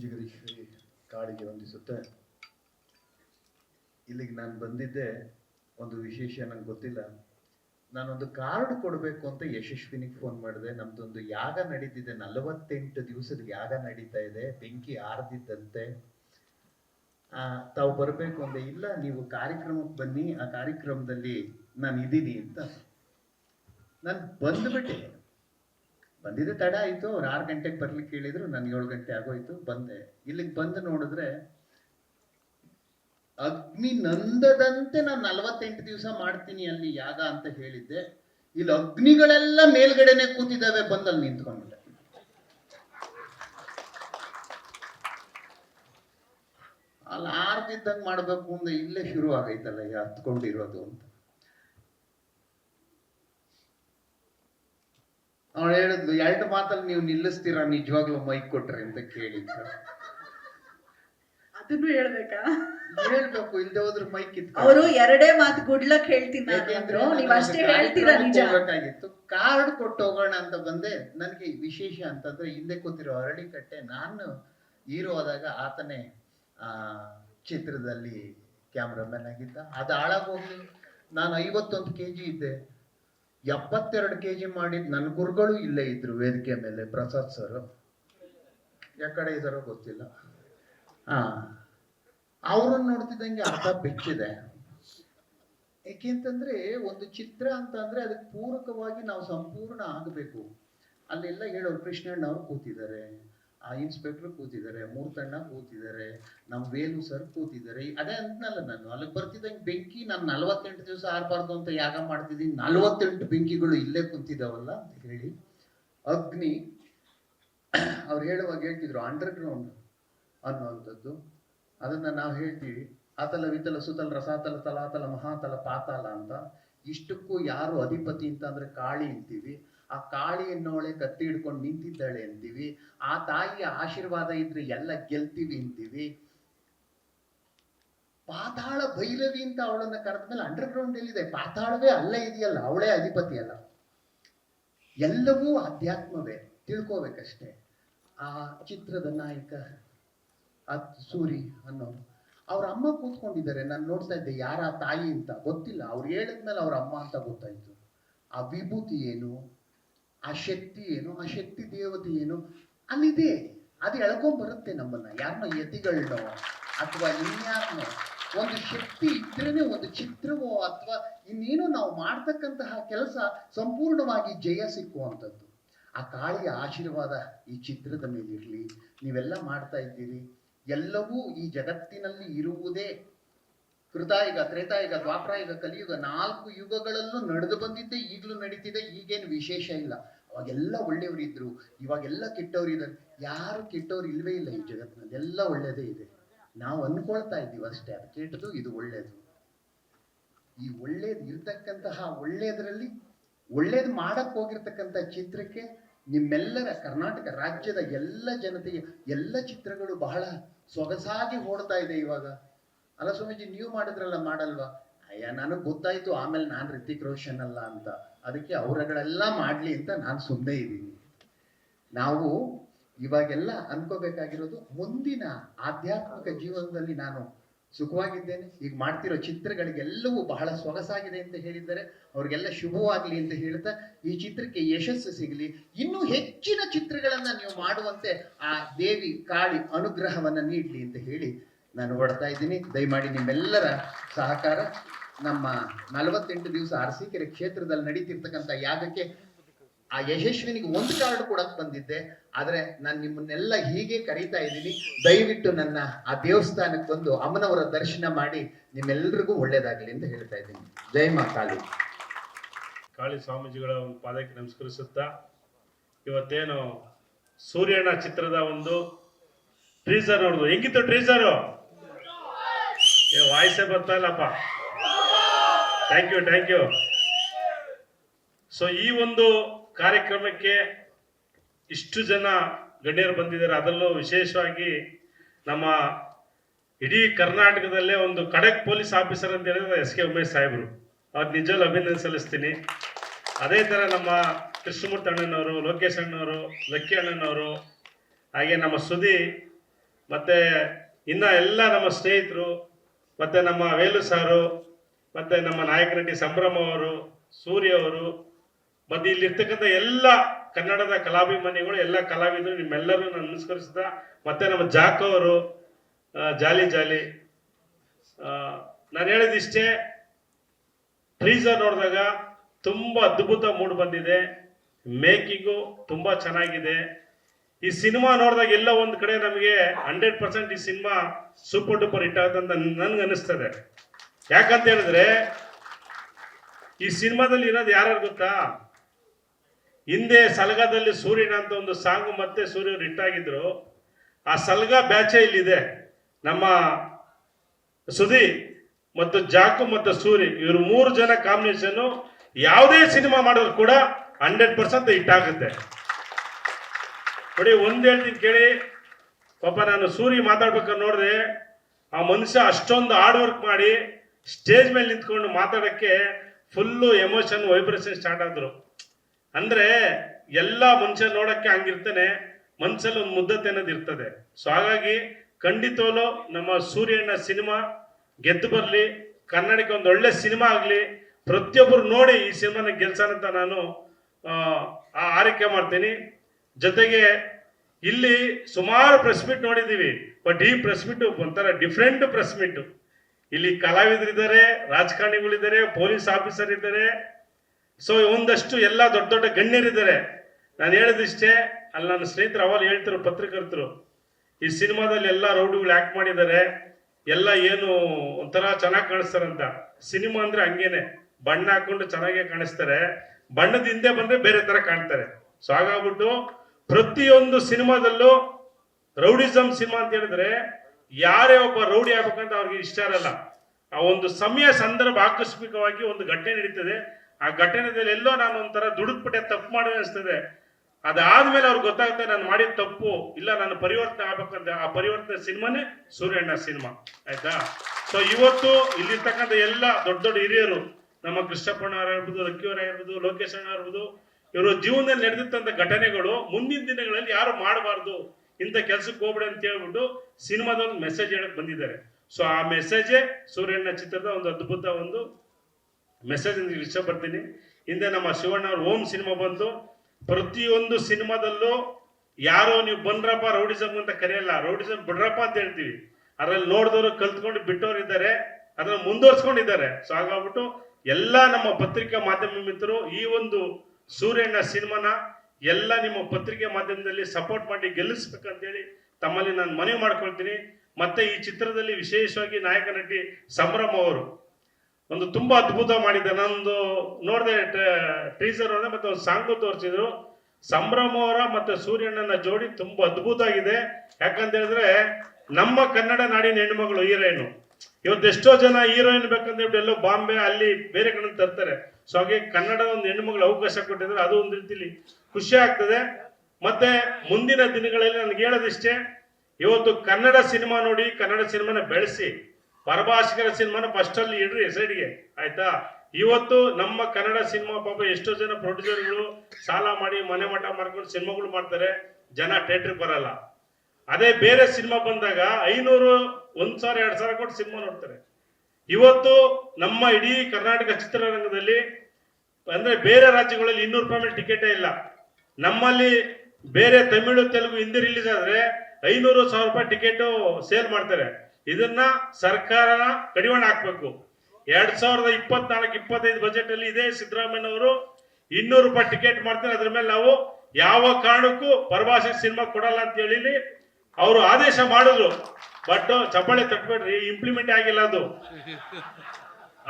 ಜಗದೀಶ್ವರಿ ಕಾಡಿಗೆ ವಂದಿಸುತ್ತೆ ಇಲ್ಲಿಗೆ ನಾನು ಬಂದಿದ್ದೆ ಒಂದು ವಿಶೇಷ ನಂಗೆ ಗೊತ್ತಿಲ್ಲ. ನಾನೊಂದು ಕಾರ್ಡ್ ಕೊಡಬೇಕು ಅಂತ ಯಶಸ್ವಿನಿಗೆ ಫೋನ್ ಮಾಡಿದೆ. ನಮ್ದೊಂದು ಯಾಗ ನಡೀತಿದೆ ನಲವತ್ತೆಂಟು ದಿವಸದ ಯಾಗ ನಡೀತಾ ಇದೆ. ಬೆಂಕಿ ಆರ್ದಿದ್ದಂತೆ. ಆ, ತಾವು ಬರಬೇಕು ಅಂದೆ ಇಲ್ಲ ನೀವು ಕಾರ್ಯಕ್ರಮಕ್ಕೆ ಬನ್ನಿ. ಆ ಕಾರ್ಯಕ್ರಮದಲ್ಲಿ ನಾನು ಇದ್ದೀನಿ ಅಂತ. ನಾನು ಬಂದ್ಬಿಟ್ಟೆ. ಬಂದಿದ್ದೆ ತಡ ಆಯಿತು, ಅವ್ರು ಆರು ಗಂಟೆಗೆ ಬರ್ಲಿಕ್ಕೆ ಹೇಳಿದ್ರು ನಾನು ಏಳು ಗಂಟೆ ಆಗೋಯ್ತು, ಬಂದೆ. ಇಲ್ಲಿಗೆ ಬಂದು ನೋಡಿದ್ರೆ ಅಗ್ನಿ ನಂದದಂತೆ ನಾನು ನಲ್ವತ್ತೆಂಟು ದಿವಸ ಮಾಡ್ತೀನಿ ಅಲ್ಲಿ ಯಾಗ ಅಂತ ಹೇಳಿದ್ದೆ. ಇಲ್ಲಿ ಅಗ್ನಿಗಳೆಲ್ಲ ಮೇಲ್ಗಡೆನೆ ಕೂತಿದ್ದಾವೆ ಬಂದಲ್ಲಿ ನಿಂತ್ಕೊಂಡ್ಬಿಟ್ಟೆ. ಅಲ್ಲಿ ಆರ್ದಿದ್ದಂಗೆ ಮಾಡ್ಬೇಕು ಅಂದ್ರೆ ಇಲ್ಲೇ ಶುರು ಆಗೈತಲ್ಲ ಹತ್ಕೊಂಡಿರೋದು ಅಂತ. ಅವಳು ಹೇಳಿದ್ಲು ಎರಡು ಮಾತಲ್ಲಿ ನೀವು ನಿಲ್ಲಿಸ್ತೀರಾ? ನಿಜವಾಗ್ಲೂ ಮೈಕ್ ಕೊಟ್ರಿ? ಅಂತ ಕೇಳಿದ್ರು ಅದನ್ನು ಹೇಳ್ಬೇಕಾ? ಹೇಳ್ಬೇಕು ಇಲ್ದೆ ಹೋದ್ರೆ ಮೈಕ್ ಇತ್ತು. ಅವರು ಎರಡೇ ಮಾತು ಹೇಳ್ತೀನಿ ನೀವ್ ಅಷ್ಟೇ ಹೇಳ್ತೀರಾ ನಿಜ? ಹೋಗ್ಬೇಕಾಗಿತ್ತು. ಕಾರ್ಡ್ ಕೊಟ್ಟು ಹೋಗೋಣ ಅಂತ ಬಂದೆ. ನನಗೆ ವಿಶೇಷ ಅಂತಂದ್ರೆ ಹಿಂದೆ ಕೂತಿರೋ ಅರಳಿಕಟ್ಟೆ ನಾನು ಹೀರೋ ಆದಾಗ ಆತನೇ ಆ ಚಿತ್ರದಲ್ಲಿ ಕ್ಯಾಮ್ರಾಮನ್ ಆಗಿದ್ದ. ಅದು ಹಾಳಾಗೋಗಿ ನಾನು ಐವತ್ತೊಂದು ಕೆ ಜಿ ಇದ್ದೆ. ಎಪ್ಪತ್ತೆರಡು ಕೆ ಜಿ ಮಾಡಿದ ನನ್ನ ಗುರುಗಳು ಇಲ್ಲೇ ಇದ್ರು ವೇದಿಕೆ ಮೇಲೆ, ಪ್ರಸಾದ್ ಸರ್ ಯಾಕಡೆ ಇದಾರೋ ಗೊತ್ತಿಲ್ಲ. ಹಾ. ಅವ್ರನ್ನ ನೋಡ್ತಿದ್ದಂಗೆ ಅರ್ಥ ಬೆಚ್ಚಿದೆ. ಏಕೆಂತಂದ್ರೆ ಒಂದು ಚಿತ್ರ ಅಂತ ಅಂದ್ರೆ ಅದಕ್ಕೆ ಪೂರಕವಾಗಿ ನಾವು ಸಂಪೂರ್ಣ ಆಗಬೇಕು. ಅಲ್ಲೆಲ್ಲ ಹೇಳೋರು ಕೃಷ್ಣಣ್ಣ ಅವ್ರು ಕೂತಿದ್ದಾರೆ. ಆ ಇನ್ಸ್ಪೆಕ್ಟರ್ ಕೂತಿದ್ದಾರೆ ಮೂರ್ತಣ್ಣ ಕೂತಿದ್ದಾರೆ ನಮ್ಮ ವೇಲು ಸರ್ ಕೂತಿದ್ದಾರೆ. ಅದೇ ಅಂತನಲ್ಲ ನಾನು, ಅಲ್ಲಿಗೆ ಬರ್ತಿದ್ದಂಗೆ ಬೆಂಕಿ, ನಾನು ನಲವತ್ತೆಂಟು ದಿವಸ ಆರಬಾರ್ದು ಅಂತ ಯಾಗ ಮಾಡ್ತಿದ್ದೀನಿ, ನಲವತ್ತೆಂಟು ಬೆಂಕಿಗಳು ಇಲ್ಲೇ ಕುಂತಿದ್ದಾವಲ್ಲ ಅಂತ ಹೇಳಿ ಅಗ್ನಿ ಅವ್ರು ಹೇಳುವಾಗ ಹೇಳ್ತಿದ್ರು ಅಂಡರ್ ಗ್ರೌಂಡ್ ಅನ್ನುವಂಥದ್ದು. ಅದನ್ನ ನಾವು ಹೇಳ್ತೀವಿ, ಆತಲ ವಿತಲ ಸುತಲ ರಸಾತಲ ತಲಾತಲ ಮಹಾತಲ ಪಾತಾಲ ಅಂತ. ಇಷ್ಟಕ್ಕೂ ಯಾರು ಅಧಿಪತಿ ಅಂತ ಅಂದ್ರೆ ಕಾಳಿ ಅಂತೀವಿ. ಆ ಕಾಳಿ ಎನ್ನೋಳೆ ಕತ್ತಿ ಹಿಡ್ಕೊಂಡು ನಿಂತಿದ್ದಾಳೆ ಅಂತೀವಿ. ಆ ತಾಯಿಯ ಆಶೀರ್ವಾದ ಇದ್ರೆ ಎಲ್ಲ ಗೆಲ್ತೀವಿ ಅಂತೀವಿ. ಪಾತಾಳ ಭೈರವಿ ಅಂತ ಅವಳನ್ನ ಕರೆದ್ಮೇಲೆ ಅಂಡರ್ ಗ್ರೌಂಡ್ ಎಲ್ಲಿದೆ? ಪಾತಾಳವೇ ಅಲ್ಲೇ ಇದೆಯಲ್ಲ, ಅವಳೇ ಅಧಿಪತಿ ಅಲ್ಲ. ಎಲ್ಲವೂ ಅಧ್ಯಾತ್ಮವೇ, ತಿಳ್ಕೋಬೇಕಷ್ಟೇ. ಆ ಚಿತ್ರದ ನಾಯಕ ಅದ್ ಸೂರಿ ಅನ್ನೋರು, ಅವ್ರ ಅಮ್ಮ ಕೂತ್ಕೊಂಡಿದ್ದಾರೆ. ನಾನು ನೋಡ್ತಾ ಇದ್ದೆ, ಯಾರ ತಾಯಿ ಅಂತ ಗೊತ್ತಿಲ್ಲ. ಅವ್ರು ಹೇಳಿದ್ಮೇಲೆ ಅವ್ರ ಅಮ್ಮ ಅಂತ ಗೊತ್ತಾಯ್ತು. ಆ ವಿಭೂತಿ ಏನು? ಆ ಶಕ್ತಿ ಏನು? ಆ ಶಕ್ತಿ ದೇವತೆ ಏನು? ಅಲ್ಲಿದೆ. ಅದು ಎಳ್ಕೊಂಡ್ ಬರುತ್ತೆ ನಮ್ಮನ್ನ. ಯಾರನ್ನೋ ಯತಿಗಳನ್ನೋ ಅಥವಾ ಇನ್ಯಾರನ್ನೋ ಒಂದು ಶಕ್ತಿ ಇದ್ರೇನೆ ಒಂದು ಚಿತ್ರವೋ ಅಥವಾ ಇನ್ನೇನೋ ನಾವು ಮಾಡ್ತಕ್ಕಂತಹ ಕೆಲಸ ಸಂಪೂರ್ಣವಾಗಿ ಜಯ ಸಿಕ್ಕುವಂಥದ್ದು. ಆ ಕಾಳಿಯ ಆಶೀರ್ವಾದ ಈ ಚಿತ್ರದ ಮೇಲೆ ಇರಲಿ ನೀವೆಲ್ಲ ಮಾಡ್ತಾ ಇದ್ದೀರಿ. ಎಲ್ಲವೂ ಈ ಜಗತ್ತಿನಲ್ಲಿ ಇರುವುದೇ ಕೃತಾಯುಗ, ತ್ರೇತಾಯುಗ, ದ್ವಾಪರಾಯುಗ, ಕಲಿಯುಗ ನಾಲ್ಕು ಯುಗಗಳಲ್ಲೂ ನಡೆದು ಬಂದಿದ್ದೆ, ಈಗಲೂ ನಡೀತಿದೆ, ಈಗೇನು ವಿಶೇಷ ಇಲ್ಲ. ಅವಾಗೆಲ್ಲ ಒಳ್ಳೆಯವರಿದ್ರು ಇವಾಗೆಲ್ಲ ಕೆಟ್ಟವರಿದ್ದಾರೆ ಯಾರು ಕೆಟ್ಟವ್ರು ಇಲ್ವೇ ಇಲ್ಲ ಈ ಜಗತ್ತಿನಲ್ಲಿ, ಎಲ್ಲ ಒಳ್ಳೇದೇ ಇದೆ. ನಾವು ಅನ್ಕೊಳ್ತಾ ಇದ್ದೀವಿ ಅಷ್ಟೇ, ಅದು ಕೆಟ್ಟದು, ಇದು ಒಳ್ಳೇದು. ಈ ಒಳ್ಳೇದು ಇರ್ತಕ್ಕಂತಹ ಒಳ್ಳೇದರಲ್ಲಿ, ಒಳ್ಳೇದು ಮಾಡಕ್ ಹೋಗಿರ್ತಕ್ಕಂಥ ಚಿತ್ರಕ್ಕೆ ನಿಮ್ಮೆಲ್ಲರ ಕರ್ನಾಟಕ ರಾಜ್ಯದ ಎಲ್ಲ ಜನತೆಗೆ ಎಲ್ಲ ಚಿತ್ರಗಳು ಬಹಳ ಸೊಗಸಾಗಿ ಓಡ್ತಾ ಇದೆ ಇವಾಗ. ಅಲ್ಲ ಸ್ವಾಮೀಜಿ, ನೀವು ಮಾಡಿದ್ರಲ್ಲ, ಮಾಡಲ್ವಾ? ಅಯ್ಯ, ನನಗೆ ಗೊತ್ತಾಯ್ತು, ಆಮೇಲೆ ನಾನು ರಿತಿಕ್ ರೋಷನ್ ಅಲ್ಲ ಅಂತ. ಅದಕ್ಕೆ ಅವರಗಳೆಲ್ಲ ಮಾಡ್ಲಿ ಅಂತ ನಾನು ಸುಮ್ಮನೆ ಇದ್ದೀನಿ. ನಾವು ಇವಾಗೆಲ್ಲ ಅನ್ಕೋಬೇಕಾಗಿರೋದು ಮುಂದಿನ ಆಧ್ಯಾತ್ಮಿಕ ಜೀವನದಲ್ಲಿ ನಾನು ಸುಖವಾಗಿದ್ದೇನೆ. ಈಗ ಮಾಡ್ತಿರೋ ಚಿತ್ರಗಳಿಗೆಲ್ಲವೂ ಬಹಳ ಸೊಗಸಾಗಿದೆ ಅಂತ ಹೇಳಿದ್ದಾರೆ. ಅವ್ರಿಗೆಲ್ಲ ಶುಭವಾಗಲಿ ಅಂತ ಹೇಳ್ತಾ ಈ ಚಿತ್ರಕ್ಕೆ ಯಶಸ್ಸು ಸಿಗಲಿ. ಇನ್ನೂ ಹೆಚ್ಚಿನ ಚಿತ್ರಗಳನ್ನ ನೀವು ಮಾಡುವಂತೆ ಆ ದೇವಿ ಕಾಳಿ ಅನುಗ್ರಹವನ್ನ ನೀಡಲಿ ಅಂತ ಹೇಳಿ ನಾನು ಹೊಡ್ತಾ ಇದ್ದೀನಿ. ದಯಮಾಡಿ ನಿಮ್ಮೆಲ್ಲರ ಸಹಕಾರ. ನಮ್ಮ ನಲವತ್ತೆಂಟು ದಿವಸ ಅರಸೀಕೆರೆ ಕ್ಷೇತ್ರದಲ್ಲಿ ನಡೀತಿರ್ತಕ್ಕಂಥ ಯಾಗಕ್ಕೆ ಆ ಯಶಸ್ವಿನಿಗೆ ಒಂದು ಕಾರ್ಡ್ ಕೊಡಕ್ ಬಂದಿದ್ದೆ. ಆದ್ರೆ ನಾನು ನಿಮ್ಮನ್ನೆಲ್ಲ ಹೀಗೆ ಕರೀತಾ ಇದ್ದೀನಿ. ದಯವಿಟ್ಟು ನನ್ನ ಆ ದೇವಸ್ಥಾನಕ್ಕೆ ಬಂದು ಅಮ್ಮನವರ ದರ್ಶನ ಮಾಡಿ ನಿಮ್ಮೆಲ್ಲರಿಗೂ ಒಳ್ಳೇದಾಗಲಿ ಅಂತ ಹೇಳ್ತಾ ಇದ್ದೀನಿ. ಜೈ ಮಾ ಕಾಳಿ. ಕಾಳಿ ಸ್ವಾಮೀಜಿಗಳ ಒಂದು ಪಾದಕ್ಕೆ ನಮಸ್ಕರಿಸುತ್ತಾ, ಇವತ್ತೇನು ಸೂರ್ಯನ ಚಿತ್ರದ ಒಂದು ಟ್ರೀಸರ್ ನೋಡುದು. ಹೆಂಗಿತ್ತು ಟ್ರೀಸರು ವಾಯ್ಸೇ ಬರ್ತಾ ಇಲ್ಲಪ್ಪ thank you thank you so ಈ ಒಂದು ಕಾರ್ಯಕ್ರಮಕ್ಕೆ ಇಷ್ಟು ಜನ ಗಣ್ಯರು ಬಂದಿದ್ದಾರೆ. ಅದರಲ್ಲೂ ವಿಶೇಷವಾಗಿ ನಮ್ಮ ಇಡೀ ಕರ್ನಾಟಕದಲ್ಲೇ ಒಂದು ಖಡಕ್ ಪೊಲೀಸ್ ಆಫೀಸರ್ ಅಂತ ಹೇಳಿದ್ರೆ ಎಸ್ ಕೆ ಉಮೇಶ್ ಸಾಹೇಬರು. ಅವ್ರು ನಿಜವಲ್ಲೂ ಅಭಿನಂದನೆ ಸಲ್ಲಿಸ್ತೀನಿ. ಅದೇ ಥರ ನಮ್ಮ ಕೃಷ್ಣಮೂರ್ತಿ ಅಣ್ಣನವರು, ಲೋಕೇಶ್ ಅಣ್ಣವರು ಲಕ್ಕಿ ಅಣ್ಣನವರು, ಹಾಗೆ ನಮ್ಮ ಸುದಿ ಮತ್ತು ಇನ್ನ ಎಲ್ಲ ನಮ್ಮ ಸ್ನೇಹಿತರು ಮತ್ತೆ ನಮ್ಮ ವೇಲು ಸಾರು, ಮತ್ತೆ ನಮ್ಮ ನಾಯಕನಟಿ ಸಂಭ್ರಮ ಅವರು, ಸೂರ್ಯ ಅವರು, ಮತ್ತೆ ಇಲ್ಲಿರ್ತಕ್ಕಂಥ ಎಲ್ಲ ಕನ್ನಡದ ಕಲಾಭಿಮಾನಿಗಳು, ಎಲ್ಲ ಕಲಾವಿದರು ನಿಮ್ಮೆಲ್ಲರೂ ನಾನು ನಮಸ್ಕರಿಸಿದ ಮತ್ತೆ ನಮ್ಮ ಜಾಕ್ ಅವರು ಜಾಲಿ ಜಾಲಿ. ನಾನು ಹೇಳಿದಿಷ್ಟೇ ಟ್ರೀಸರ್ ನೋಡಿದಾಗ ತುಂಬ ಅದ್ಭುತ ಮೂಡ್ ಬಂದಿದೆ. ಮೇಕಿಂಗು ತುಂಬ ಚೆನ್ನಾಗಿದೆ. ಈ ಸಿನಿಮಾ ನೋಡಿದಾಗ ಎಲ್ಲ ಒಂದು ಕಡೆ ನಮಗೆ ಹಂಡ್ರೆಡ್ ಪರ್ಸೆಂಟ್ ಈ ಸಿನಿಮಾ ಸೂಪರ್ ಡೂಪರ್ ಹಿಟ್ ಆಗುತ್ತೆ ಅಂತ ನನ್ಗೆ ಅನಿಸ್ತದೆ ಯಾಕಂತ ಹೇಳಿದ್ರೆ, ಈ ಸಿನಿಮಾದಲ್ಲಿ ಇರೋದು ಯಾರ್ಯಾರು ಗೊತ್ತಾ? ಹಿಂದೆ ಸಲಗದಲ್ಲಿ ಸೂರ್ಯನ ಅಂತ ಒಂದು ಸಾಂಗ್ ಮತ್ತೆ ಸೂರ್ಯವ್ರು ಹಿಟ್ ಆಗಿದ್ರು. ಆ ಸಲಗ ಬ್ಯಾಚೆ ಇಲ್ಲಿದೆ. ನಮ್ಮ ಸುದಿ ಮತ್ತು ಜಾಕು ಮತ್ತು ಸೂರಿ, ಇವರು ಮೂರು ಜನ ಕಾಂಬಿನೇಷನ್ ಯಾವುದೇ ಸಿನಿಮಾ ಮಾಡಿದ್ರು ಕೂಡ ಹಂಡ್ರೆಡ್ ಪರ್ಸೆಂಟ್ ಹಿಟ್ ಆಗುತ್ತೆ. ನೋಡಿ ಒಂದು ಹೇಳ್ತೀನಿ ಕೇಳಿ. ಪಾಪ ನಾನು ಸೂರಿ ಮಾತಾಡ್ಬೇಕಾದ್ರೆ ನೋಡಿದೆ ಆ ಮನುಷ್ಯ ಅಷ್ಟೊಂದು ಹಾರ್ಡ್ ವರ್ಕ್ ಮಾಡಿ ಸ್ಟೇಜ್ ಮೇಲೆ ನಿಂತ್ಕೊಂಡು ಮಾತಾಡಕ್ಕೆ ಫುಲ್ಲು ಎಮೋಷನ್ ವೈಬ್ರೇಷನ್ ಸ್ಟಾರ್ಟ್ ಆದ್ರು. ಅಂದ್ರೆ ಎಲ್ಲ ಮನುಷ್ಯ ನೋಡಕ್ಕೆ ಹಂಗಿರ್ತಾನೆ ಮನ್ಸಲ್ಲಿ ಒಂದು ಮುದ್ದತೆ ಅನ್ನೋದು ಇರ್ತದೆ. ಸೊ ಹಾಗಾಗಿ ಖಂಡಿತವಲ್ಲೂ ನಮ್ಮ ಸೂರ್ಯಣ್ಣ ಸಿನಿಮಾ ಗೆದ್ದು ಬರಲಿ ಕನ್ನಡಕ್ಕೆ ಒಂದು ಒಳ್ಳೆ ಸಿನಿಮಾ ಆಗಲಿ ಪ್ರತಿಯೊಬ್ಬರು ನೋಡಿ ಈ ಸಿನಿಮಾನ ಗೆಲ್ಸನಂತ ನಾನು ಆ, ಆ ಆರೈಕೆ ಮಾಡ್ತೀನಿ. ಜೊತೆಗೆ ಇಲ್ಲಿ ಸುಮಾರು ಪ್ರೆಸ್ ಮೀಟ್ ನೋಡಿದ್ದೀವಿ ಬಟ್ ಈ ಪ್ರೆಸ್ ಮೀಟ್ ಒಂಥರ ಡಿಫ್ರೆಂಟ್ ಪ್ರೆಸ್ ಮೀಟ್ ಇಲ್ಲಿ ಕಲಾವಿದರಿದ್ದಾರೆ, ರಾಜಕಾರಣಿಗಳಿದ್ದಾರೆ ಪೊಲೀಸ್ ಆಫೀಸರ್ ಇದ್ದಾರೆ. ಸೊ ಒಂದಷ್ಟು ಎಲ್ಲ ದೊಡ್ಡ ದೊಡ್ಡ ಗಣ್ಯರಿದ್ದಾರೆ. ನಾನು ಹೇಳಿದಿಷ್ಟೇ ಅಲ್ಲಿ ನನ್ನ ಸ್ನೇಹಿತರು ಅವಾಗ ಹೇಳ್ತಿರೋ ಪತ್ರಕರ್ತರು, ಈ ಸಿನಿಮಾದಲ್ಲಿ ಎಲ್ಲ ರೌಡಿಗಳು ಆ್ಯಕ್ಟ್ ಮಾಡಿದ್ದಾರೆ, ಎಲ್ಲ ಏನು ಒಂಥರ ಚೆನ್ನಾಗಿ ಕಾಣಿಸ್ತಾರಂತ. ಸಿನಿಮಾ ಅಂದ್ರೆ ಹಂಗೇನೆ, ಬಣ್ಣ ಹಾಕೊಂಡು ಚೆನ್ನಾಗೇ ಕಾಣಿಸ್ತಾರೆ. ಬಣ್ಣದ ಬಂದ್ರೆ ಬೇರೆ ತರ ಕಾಣ್ತಾರೆ. ಸೊ ಹಾಗಾಗ್ಬಿಟ್ಟು ಪ್ರತಿಯೊಂದು ಸಿನಿಮಾದಲ್ಲೂ ರೌಡಿಸಮ್ ಸಿನಿಮಾ ಅಂತ ಹೇಳಿದ್ರೆ ಯಾರೇ ಒಬ್ಬ ರೌಡಿ ಆಗ್ಬೇಕಂತ ಅವ್ರಿಗೆ ಇಷ್ಟ ಇರಲ್ಲ. ಆ ಒಂದು ಸಮಯ ಸಂದರ್ಭ ಆಕಸ್ಮಿಕವಾಗಿ ಒಂದು ಘಟನೆ ನಡೀತದೆ. ಆ ಘಟನೆದಲ್ಲಿ ಎಲ್ಲೋ ನಾನು ಒಂಥರ ದುಡುಕ್ಬಿಟ್ಟೆ ತಪ್ಪು ಮಾಡಿದೆ ಅನಿಸ್ತದೆ. ಅದಾದ್ಮೇಲೆ ಅವ್ರಿಗೆ ಗೊತ್ತಾಗುತ್ತೆ ನಾನು ಮಾಡಿದ ತಪ್ಪು, ಇಲ್ಲ ನಾನು ಪರಿವರ್ತನೆ ಆಗ್ಬೇಕಂತ ಆ ಪರಿವರ್ತನೆ ಸಿನಿಮಾನೇ ಸೂರ್ಯಣ್ಣ ಸಿನಿಮಾ. ಆಯ್ತಾ? ಸೊ ಇವತ್ತು ಇಲ್ಲಿರ್ತಕ್ಕಂಥ ಎಲ್ಲ ದೊಡ್ಡ ದೊಡ್ಡ ಹಿರಿಯರು, ನಮ್ಮ ಕೃಷ್ಣಪ್ಪಣ್ಣ ಆಗಿರ್ಬೋದು ರಕ್ಕಿಯವರ ಆಗಿರ್ಬೋದು ಲೋಕೇಶ್ ಅಣ್ಣ ಆಗಿರ್ಬೋದು ಇವರು ಜೀವನದಲ್ಲಿ ನಡೆದಿತ್ತಂತ ಘಟನೆಗಳು ಮುಂದಿನ ದಿನಗಳಲ್ಲಿ ಯಾರು ಮಾಡಬಾರ್ದು ಇಂಥ ಕೆಲಸಕ್ಕೆ ಹೋಗ್ಬೇಡಿ ಅಂತ ಹೇಳ್ಬಿಟ್ಟು ಸಿನಿಮಾದ ಒಂದು ಮೆಸೇಜ್ ಹೇಳಕ್ ಬಂದಿದ್ದಾರೆ. ಸೊ ಆ ಮೆಸೇಜೇ ಸೂರ್ಯಣ್ಣ ಚಿತ್ರದ ಒಂದು ಅದ್ಭುತ ಒಂದು ಮೆಸೇಜ್ ಇಷ್ಟಪಡ್ತೀನಿ ಹಿಂದೆ ನಮ್ಮ ಶಿವಣ್ಣ ಅವ್ರ ಓಮ್ ಸಿನಿಮಾ ಬಂತು. ಪ್ರತಿಯೊಂದು ಸಿನಿಮಾದಲ್ಲೂ ಯಾರೋ ನೀವು ಬಂದ್ರಪ್ಪ ರೌಡಿಸಮ್ ಅಂತ ಕರೆಯಲ್ಲ ರೌಡಿಸಮ್ ಬಿಡ್ರಪ್ಪ ಅಂತ ಹೇಳ್ತೀವಿ. ಅದ್ರಲ್ಲಿ ನೋಡಿದವರು ಕಲ್ತ್ಕೊಂಡು ಬಿಟ್ಟವ್ರು ಇದ್ದಾರೆ ಅದನ್ನ ಮುಂದುವರ್ಸ್ಕೊಂಡಿದ್ದಾರೆ. ಸೊ ಹಾಗಾಗ್ಬಿಟ್ಟು ಎಲ್ಲ ನಮ್ಮ ಪತ್ರಿಕಾ ಮಾಧ್ಯಮ ಮಿತ್ರರು ಈ ಒಂದು ಸೂರ್ಯಣ್ಣ ಸಿನಿಮಾನ ಎಲ್ಲ ನಿಮ್ಮ ಪತ್ರಿಕೆ ಮಾಧ್ಯಮದಲ್ಲಿ ಸಪೋರ್ಟ್ ಮಾಡಿ ಗೆಲ್ಲಿಸ್ಬೇಕಂತೇಳಿ ತಮ್ಮಲ್ಲಿ ನಾನು ಮನವಿ ಮಾಡ್ಕೊಳ್ತೀನಿ. ಮತ್ತೆ ಈ ಚಿತ್ರದಲ್ಲಿ ವಿಶೇಷವಾಗಿ ನಾಯಕ ನಟಿ ಸಂಭ್ರಮ ಅವರು ಒಂದು ತುಂಬಾ ಅದ್ಭುತ ಮಾಡಿದ್ದೆ ನಂದು ನೋಡಿದೆ ಟೀಸರ್ ಅವರ ಮತ್ತೆ ಒಂದು ಸಾಂಗು ತೋರಿಸಿದ್ರು. ಸಂಭ್ರಮ ಅವರ ಮತ್ತೆ ಸೂರ್ಯಣ್ಣನ ಜೋಡಿ ತುಂಬಾ ಅದ್ಭುತ ಆಗಿದೆ. ಯಾಕಂತ ಹೇಳಿದ್ರೆ ನಮ್ಮ ಕನ್ನಡ ನಾಡಿನ ಹೆಣ್ಮಗಳು ಹೀರೋಯಿನ್. ಇವತ್ತು ಎಷ್ಟೋ ಜನ ಹೀರೋಯಿನ್ ಬೇಕಂತ ಎಲ್ಲೋ ಬಾಂಬೆ ಅಲ್ಲಿ ಬೇರೆ ಕಡೆ ತರ್ತಾರೆ. ಸೊ ಹಾಗೆ ಕನ್ನಡದ ಒಂದು ಹೆಣ್ಮಗಳು ಅವಕಾಶ ಕೊಟ್ಟಿದ್ರೆ ಅದು ಒಂದು ರೀತಿಲಿ ಖುಷಿ ಆಗ್ತದೆ. ಮತ್ತೆ ಮುಂದಿನ ದಿನಗಳಲ್ಲಿ ನನಗೆ ಹೇಳೋದಿಷ್ಟೇ, ಇವತ್ತು ಕನ್ನಡ ಸಿನಿಮಾ ನೋಡಿ, ಕನ್ನಡ ಸಿನಿಮಾನ ಬೆಳೆಸಿ ಪರಭಾಷಿಕರ ಸಿನಿಮಾನ ಫಸ್ಟ್ ಅಲ್ಲಿ ಇಡ್ರಿ ಸೈಡ್ಗೆ ಆಯ್ತಾ? ಇವತ್ತು ನಮ್ಮ ಕನ್ನಡ ಸಿನಿಮಾ ಪಾಪ ಎಷ್ಟೋ ಜನ ಪ್ರೊಡ್ಯೂಸರ್ಗಳು ಸಾಲ ಮಾಡಿ, ಮನೆ ಮಠ ಮಾಡ್ಕೊಂಡು ಸಿನಿಮಾಗಳು ಮಾಡ್ತಾರೆ. ಜನ ಥಿಯೇಟರ್ ಬರಲ್ಲ. ಅದೇ ಬೇರೆ ಸಿನಿಮಾ ಬಂದಾಗ ಐನೂರು, ಒಂದ್ ಸಾವಿರ, ಎರಡ್ ಸಾವಿರ ಕೊಟ್ಟು ಸಿನಿಮಾ ನೋಡ್ತಾರೆ. ಇವತ್ತು ನಮ್ಮ ಇಡೀ ಕರ್ನಾಟಕ ಚಿತ್ರರಂಗದಲ್ಲಿ, ಅಂದ್ರೆ ಬೇರೆ ರಾಜ್ಯಗಳಲ್ಲಿ ಇನ್ನೂರು ರೂಪಾಯಿ ಮೇಲೆ ಟಿಕೆಟೇ ಇಲ್ಲ. ನಮ್ಮಲ್ಲಿ ಬೇರೆ ತಮಿಳು, ತೆಲುಗು, ಹಿಂದಿ ರಿಲೀಸ್ ಆದ್ರೆ ಐನೂರು ಸಾವಿರ ರೂಪಾಯಿ ಟಿಕೆಟ್ ಸೇಲ್ ಮಾಡ್ತಾರೆ. ಇದನ್ನ ಸರ್ಕಾರ ಕಡಿವಾಣ ಹಾಕ್ಬೇಕು. ಎರಡ್ ಸಾವಿರದ ಇಪ್ಪತ್ನಾಲ್ಕು, ಇಪ್ಪತ್ತೈದು ಬಜೆಟ್ ಅಲ್ಲಿ ಇದೇ ಸಿದ್ದರಾಮಯ್ಯ ಅವರು ಇನ್ನೂರು ರೂಪಾಯಿ ಟಿಕೆಟ್ ಮಾಡ್ತಾರೆ. ಅದ್ರ ಮೇಲೆ ನಾವು ಯಾವ ಕಾರಣಕ್ಕೂ ಪರಭಾಷೆ ಸಿನಿಮಾ ಕೊಡಲ್ಲ ಅಂತ ಹೇಳಿ ಅವರು ಆದೇಶ ಮಾಡಿದ್ರು. ಬಟ್ ಚಪ್ಪಾಳೆ ತಟ್ಬೇಡ್ರಿ ಇಂಪ್ಲಿಮೆಂಟ್ ಆಗಿಲ್ಲ ಅದು.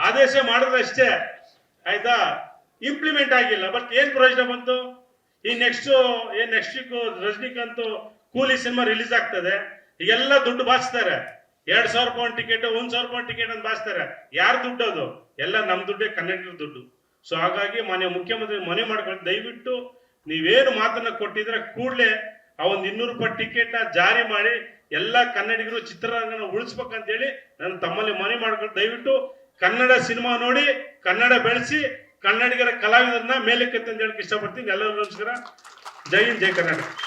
ಆದೇಶ ಮಾಡಿದ್ರೆ ಅಷ್ಟೇ, ಆಯ್ತಾ? ಇಂಪ್ಲಿಮೆಂಟ್ ಆಗಿಲ್ಲ, ಬಟ್ ಏನ್ ಪ್ರಯೋಜನ ಬಂತು? ಈ ನೆಕ್ಸ್ಟ್ ಏನ್ ನೆಕ್ಸ್ಟ್ ವೀಕ್ ರಜನಿಕಾಂತ್ ಕೂಲಿ ಸಿನಿಮಾ ರಿಲೀಸ್ ಆಗ್ತದೆ. ಈಗೆಲ್ಲ ದುಡ್ಡು ಬಾಚ್ತಾರೆ. ಎರಡ್ ಸಾವಿರ ಪೌಂಡ್ ಟಿಕೆಟ್ ಒಂದ್ ಸಾವಿರ ಪೌಂಡ್ ಟಿಕೆಟ್ ಅಂತ ಬಾಚ್ತಾರೆ. ಯಾರು ದುಡ್ಡು ಅದು? ಎಲ್ಲ ನಮ್ ದುಡ್ಡೇ, ಕನ್ನಡಿಗರ ದುಡ್ಡು. ಸೊ ಹಾಗಾಗಿ ಮಾನ್ಯ ಮುಖ್ಯಮಂತ್ರಿ ಮನೆ ಮಾಡ್ಕೊಂಡು ದಯವಿಟ್ಟು ನೀವೇನು ಮಾತನ್ನ ಕೊಟ್ಟಿದ್ರೆ ಕೂಡಲೇ ಆ ಒಂದು ಇನ್ನೂರು ರೂಪಾಯಿ ಟಿಕೆಟ್ನ ಜಾರಿ ಮಾಡಿ ಎಲ್ಲ ಕನ್ನಡಿಗರು ಚಿತ್ರರಂಗನ ಉಳಿಸ್ಬೇಕಂತೇಳಿ ನಾನು ತಮ್ಮಲ್ಲಿ ಮನವಿ ಮಾಡ್ಕೊಂಡು ದಯವಿಟ್ಟು ಕನ್ನಡ ಸಿನಿಮಾ ನೋಡಿ, ಕನ್ನಡ ಬೆಳೆಸಿ, ಕನ್ನಡಿಗರ ಕಲಾವಿದರನ್ನ ಮೇಲಕ್ಕೆ ಅಂತ ಹೇಳಕ್ ಇಷ್ಟಪಡ್ತೀನಿ. ಎಲ್ಲರಿಗೂ ನಮಸ್ಕಾರ. ಜೈ ಹಿಂದ್, ಜೈ ಕರ್ನಾಟಕ.